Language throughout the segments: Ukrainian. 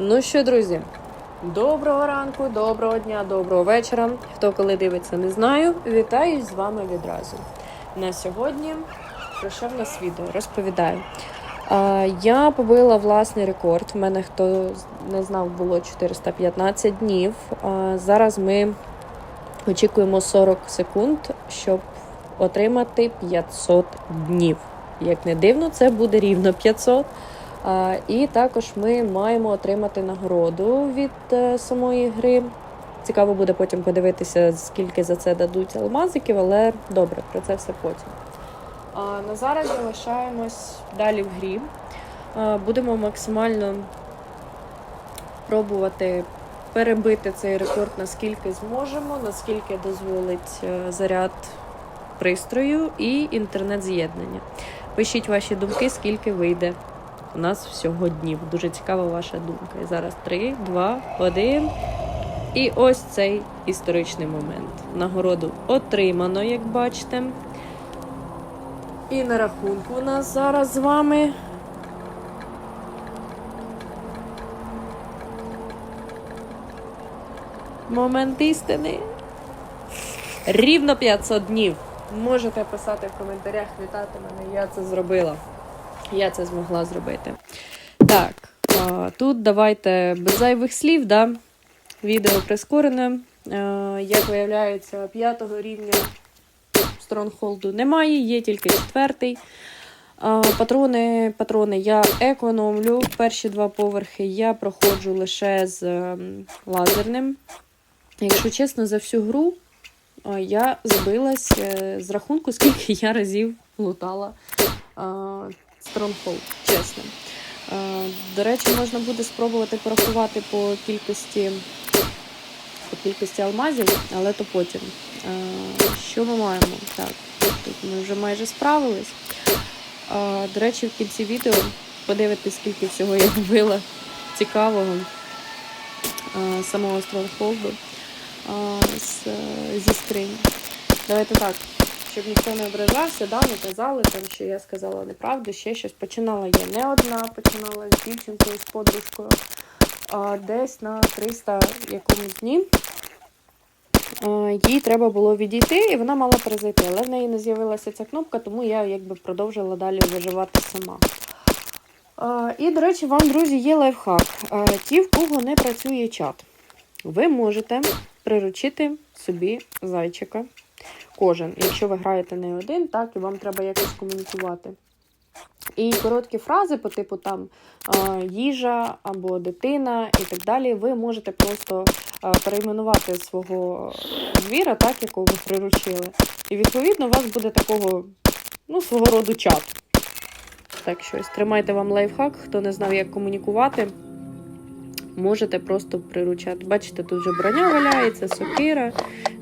Ну що, друзі, доброго ранку, доброго дня, доброго вечора. Хто коли дивиться, не знаю. Вітаю з вами відразу. На сьогодні про що в нас відео? Розповідаю. Я побила власний рекорд. У мене хто не знав, було 415 днів. Зараз ми очікуємо 40 секунд, щоб отримати 500 днів. Як не дивно, це буде рівно 500. І також ми маємо отримати нагороду від е, самої гри. Цікаво буде потім подивитися, скільки за це дадуть алмазиків, але добре, про це все потім. На зараз залишаємось далі в грі. Будемо максимально пробувати перебити цей рекорд наскільки зможемо, наскільки дозволить е, заряд пристрою і інтернет-з'єднання. Пишіть ваші думки, скільки вийде у нас всього днів. Дуже цікава ваша думка. І зараз 3, 2, 1. І ось цей історичний момент. Нагороду отримано, як бачите. І на рахунку у нас зараз з вами. Момент істини. Рівно 500 днів. Можете писати в коментарях, вітати мене. Я це зробила. Я це змогла зробити. Так, тут давайте без зайвих слів, да? відео прискорене. Як виявляється, п'ятого рівня Стронгхолду немає, є тільки четвертий. Патрони, патрони я економлю. Перші два поверхи я проходжу лише з ем, лазерним. Якщо чесно, за всю гру я збилась е, з рахунку, скільки я разів лутала Stronghold, чесно. До речі, можна буде спробувати порахувати по кількості, по кількості алмазів, але то потім. Що ми маємо? Так, тут ми вже майже справились. До речі, в кінці відео подивитись, скільки всього я вбила цікавого самого Stronghold зі скрині. Давайте так, щоб ніхто не ображався, да, не казали, там, що я сказала неправду, ще щось. Починала я не одна, починала з дівчинкою, з подружкою. А, десь на 300 якомусь дні. Їй треба було відійти, і вона мала перезайти. Але в неї не з'явилася ця кнопка, тому я якби продовжила далі виживати сама. І, до речі, вам, друзі, є лайфхак. Ті, в кого не працює чат. Ви можете приручити собі зайчика. Кожен, якщо ви граєте не один, так, і вам треба якось комунікувати. І короткі фрази по типу там їжа або дитина і так далі, ви можете просто перейменувати свого звіра, так, якого ви приручили. І відповідно у вас буде такого, ну, свого роду чат. Так щось. Тримайте вам лайфхак, хто не знав, як комунікувати можете просто приручати. Бачите, тут вже броня валяється, сокира,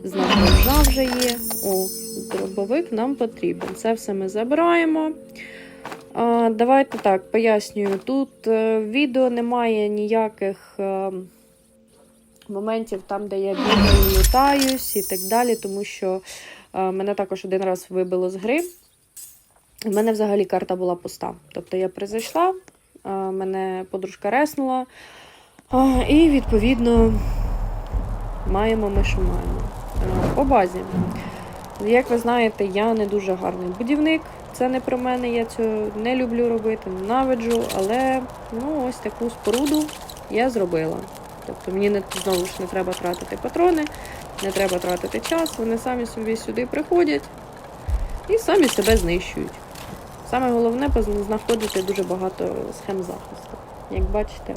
знак ножа вже є. О, дробовик нам потрібен. Це все ми забираємо. А, Давайте так, пояснюю. Тут е, відео немає ніяких е, моментів там, де я бігаю, лутаюсь і так далі, тому що е, мене також один раз вибило з гри. У мене взагалі карта була пуста. Тобто я призайшла, е, мене подружка реснула. А, І, відповідно, маємо ми, що маємо. А, По базі. Як ви знаєте, я не дуже гарний будівник. Це не про мене, я цього не люблю робити, ненавиджу, але ну, ось таку споруду я зробила. Тобто мені не, знову ж не треба тратити патрони, не треба тратити час, вони самі собі сюди приходять і самі себе знищують. Саме головне знаходити дуже багато схем захисту. Як бачите,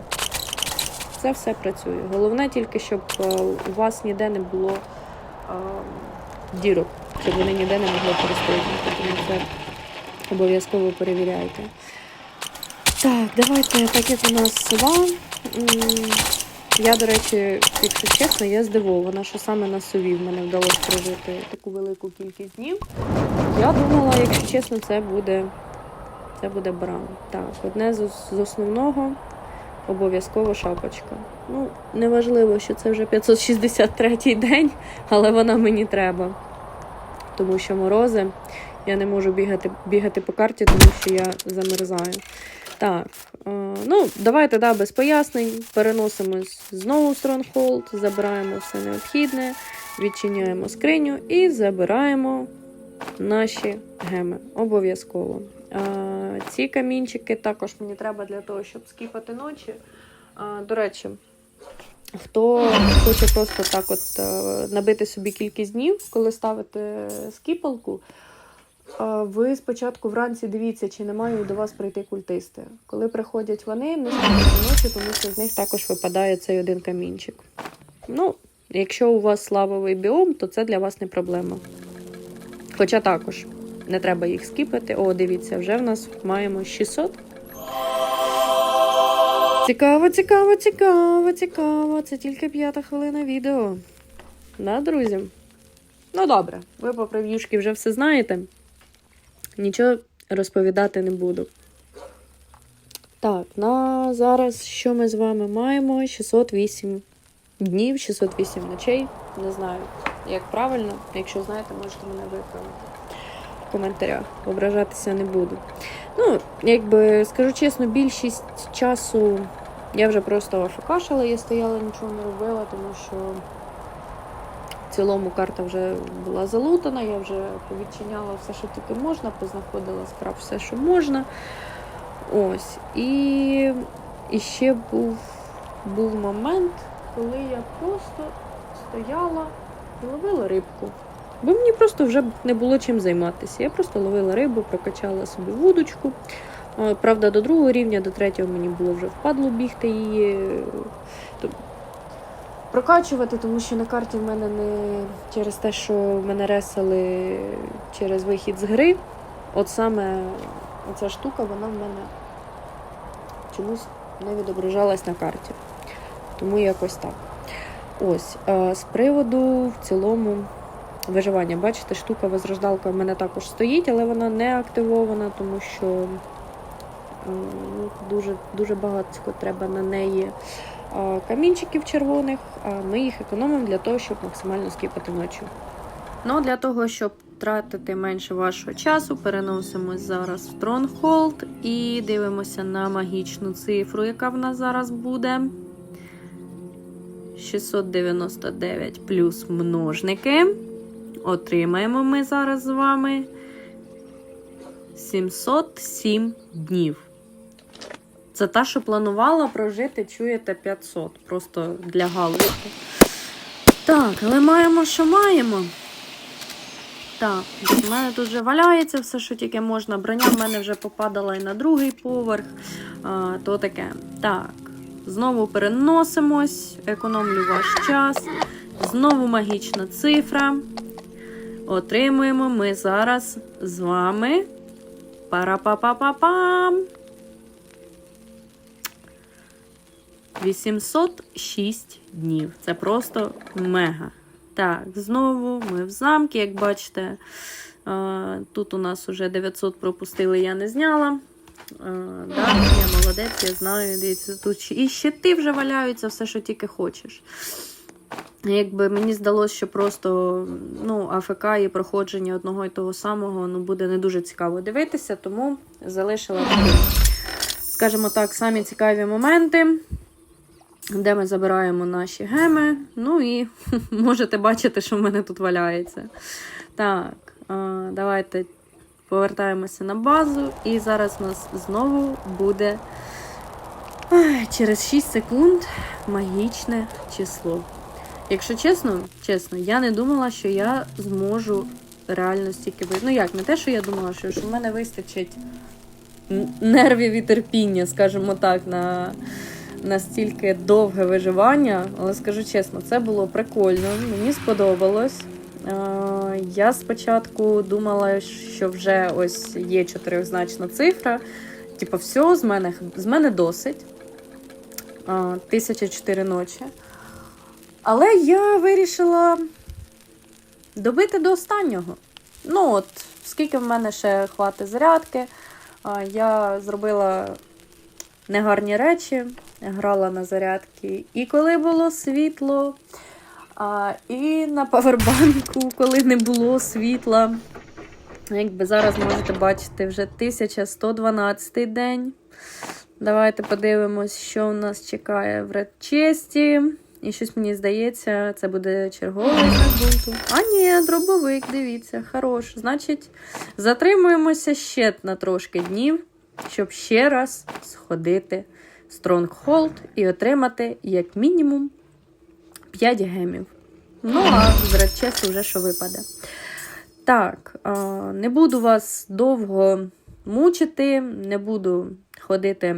це все працює. Головне тільки, щоб е, у вас ніде не було дірок, щоб вони ніде не могли перестрибнути. Тому це обов'язково перевіряйте. Так, давайте, так як у нас сова. Я, до речі, якщо чесно, я здивована, що саме на сові в мене вдалося прожити таку велику кількість днів. Я думала, якщо чесно, це буде, це буде бран. Так, одне з основного обов'язково шапочка. Ну, неважливо, що це вже 563 день, але вона мені треба. Тому що морози. Я не можу бігати, бігати по карті, тому що я замерзаю. Так, е, ну, давайте да, без пояснень. Переносимось знову в забираємо все необхідне, відчиняємо скриню і забираємо наші геми. Обов'язково. Е, ці камінчики також мені треба для того, щоб скіпати ночі. Е, до речі, хто хоче просто так от е, набити собі кількість днів, коли ставите скіпалку, Ви спочатку вранці дивіться, чи не мають до вас прийти культисти. Коли приходять вони, не спіть ночі, тому що з них також випадає цей один камінчик. Ну, якщо у вас славовий біом, то це для вас не проблема. Хоча також не треба їх скіпати. О, дивіться, вже в нас маємо 600. Цікаво, цікаво, цікаво, цікаво. Це тільки п'ята хвилина відео. Да, друзі? Ну добре, ви по прев'юшки вже все знаєте. Нічого розповідати не буду. Так, на зараз що ми з вами маємо? 608 днів, 608 ночей. Не знаю, як правильно. Якщо знаєте, можете мене виправити в коментарях. Ображатися не буду. Ну, якби скажу чесно, більшість часу я вже просто афкашила, я стояла, нічого не робила, тому що в цілому карта вже була залутана, я вже повідчиняла все, що тільки можна, познаходила скраб все, що можна. Ось. І, і ще був, був момент, коли я просто стояла і ловила рибку. Бо мені просто вже не було чим займатися. Я просто ловила рибу, прокачала собі вудочку. Е, Правда, до другого рівня, до третього мені було вже впадло бігти її. Прокачувати, тому що на карті в мене не через те, що мене ресали через вихід з гри. От саме оця штука, вона в мене чомусь не відображалась на карті. Тому якось так. Ось, е, з приводу в цілому виживання. Бачите, штука возрождалка в мене також стоїть, але вона не активована, тому що ну, дуже, дуже багато треба на неї камінчиків червоних, а ми їх економимо для того, щоб максимально скіпати ночі. Ну, для того, щоб тратити менше вашого часу, переносимось зараз в Stronghold і дивимося на магічну цифру, яка в нас зараз буде. 699 плюс множники. Отримаємо ми зараз з вами 707 днів. Це та, що планувала прожити, чуєте, 500. Просто для галочки. Так, але маємо, що маємо. Так, в мене тут вже валяється все, що тільки можна. Броня в мене вже попадала і на другий поверх. А, то таке. Так, знову переносимось, економлю ваш час. Знову магічна цифра. Отримуємо ми зараз з вами. Пара-па-па-па-пам. 806 днів. Це просто мега. Так, знову ми в замки, як бачите. Тут у нас уже 900 пропустили, я не зняла. Да, я молодець, я знаю. Дивіться, тут і щити вже валяються, все, що тільки хочеш. Якби мені здалося, що просто ну, АФК і проходження одного і того самого ну, буде не дуже цікаво дивитися, тому залишила скажімо так, самі цікаві моменти, де ми забираємо наші геми. Ну і можете бачити, що в мене тут валяється. Так, давайте повертаємося на базу, і зараз у нас знову буде через 6 секунд магічне число. Якщо чесно, чесно, я не думала, що я зможу реально стільки вийти. Ну як, не те, що я думала, що, що в мене вистачить нервів і терпіння, скажімо так, на настільки довге виживання. Але скажу чесно, це було прикольно, мені сподобалось. Я спочатку думала, що вже ось є чотирьохзначна цифра. Типу, все, з мене, з мене досить. Е, 1004 ночі. Але я вирішила добити до останнього. Ну, от, скільки в мене ще хватить зарядки, я зробила негарні речі, грала на зарядки. І коли було світло, і на павербанку, коли не було світла. Якби зараз можете бачити вже 1112 день. Давайте подивимось, що у нас чекає в редчесті. І щось мені здається, це буде черговий знак бунту. А ні, дробовик, дивіться, хорош. Значить, затримуємося ще на трошки днів, щоб ще раз сходити в Стронгхолд і отримати як мінімум 5 гемів. Ну, а з редчесту вже що випаде. Так, не буду вас довго мучити, не буду ходити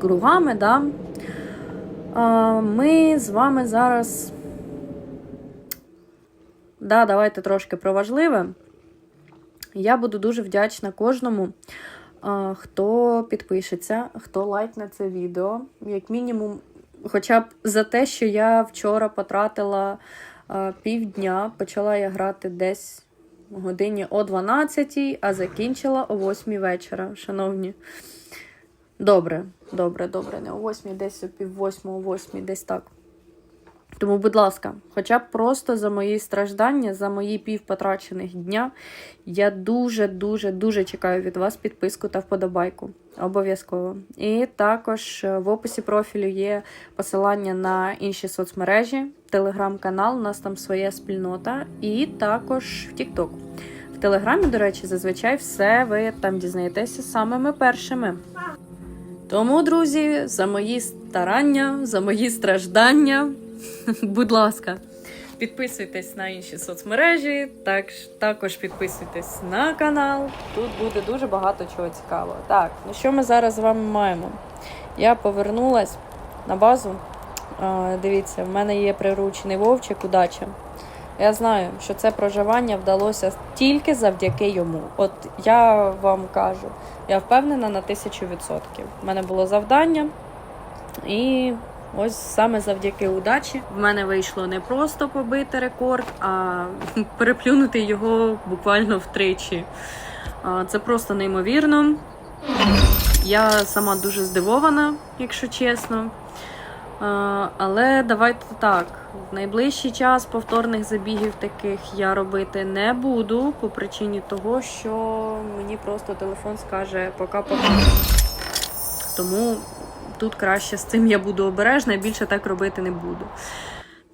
кругами, да? Ми з вами зараз. Да, давайте трошки про важливе. Я буду дуже вдячна кожному, хто підпишеться, хто лайкне це відео. Як мінімум, хоча б за те, що я вчора потратила півдня, почала я грати десь годині о 12, а закінчила о 8 вечора, шановні. Добре, добре, добре. Не о 8, десь о пів восьму, о 8, десь так. Тому, будь ласка, хоча б просто за мої страждання, за мої пів потрачених дня, я дуже, дуже, дуже чекаю від вас підписку та вподобайку. Обов'язково. І також е, в описі профілю є посилання на інші соцмережі, телеграм-канал, у нас там своя спільнота, і також в TikTok. В Телеграмі, до речі, зазвичай все ви там дізнаєтеся самими першими. Тому, друзі, за мої старання, за мої страждання, будь ласка, підписуйтесь на інші соцмережі, так, також підписуйтесь на канал. Тут буде дуже багато чого цікавого. Так, ну що ми зараз з вами маємо? Я повернулась на базу. Дивіться, в мене є приручений вовчик, удача. Я знаю, що це проживання вдалося тільки завдяки йому. От я вам кажу, я впевнена на тисячу відсотків. У мене було завдання, і ось саме завдяки удачі в мене вийшло не просто побити рекорд, а переплюнути його буквально втричі. Це просто неймовірно. Я сама дуже здивована, якщо чесно. Але давайте так. В найближчий час повторних забігів таких я робити не буду по причині того, що мені просто телефон скаже пока-пока. Тому тут краще з цим я буду обережна і більше так робити не буду.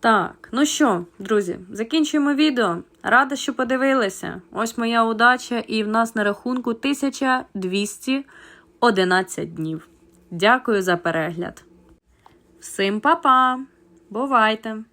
Так, ну що, друзі, закінчуємо відео. Рада, що подивилися. Ось моя удача, і в нас на рахунку 1211 днів. Дякую за перегляд. Всім па-па! Бувайте!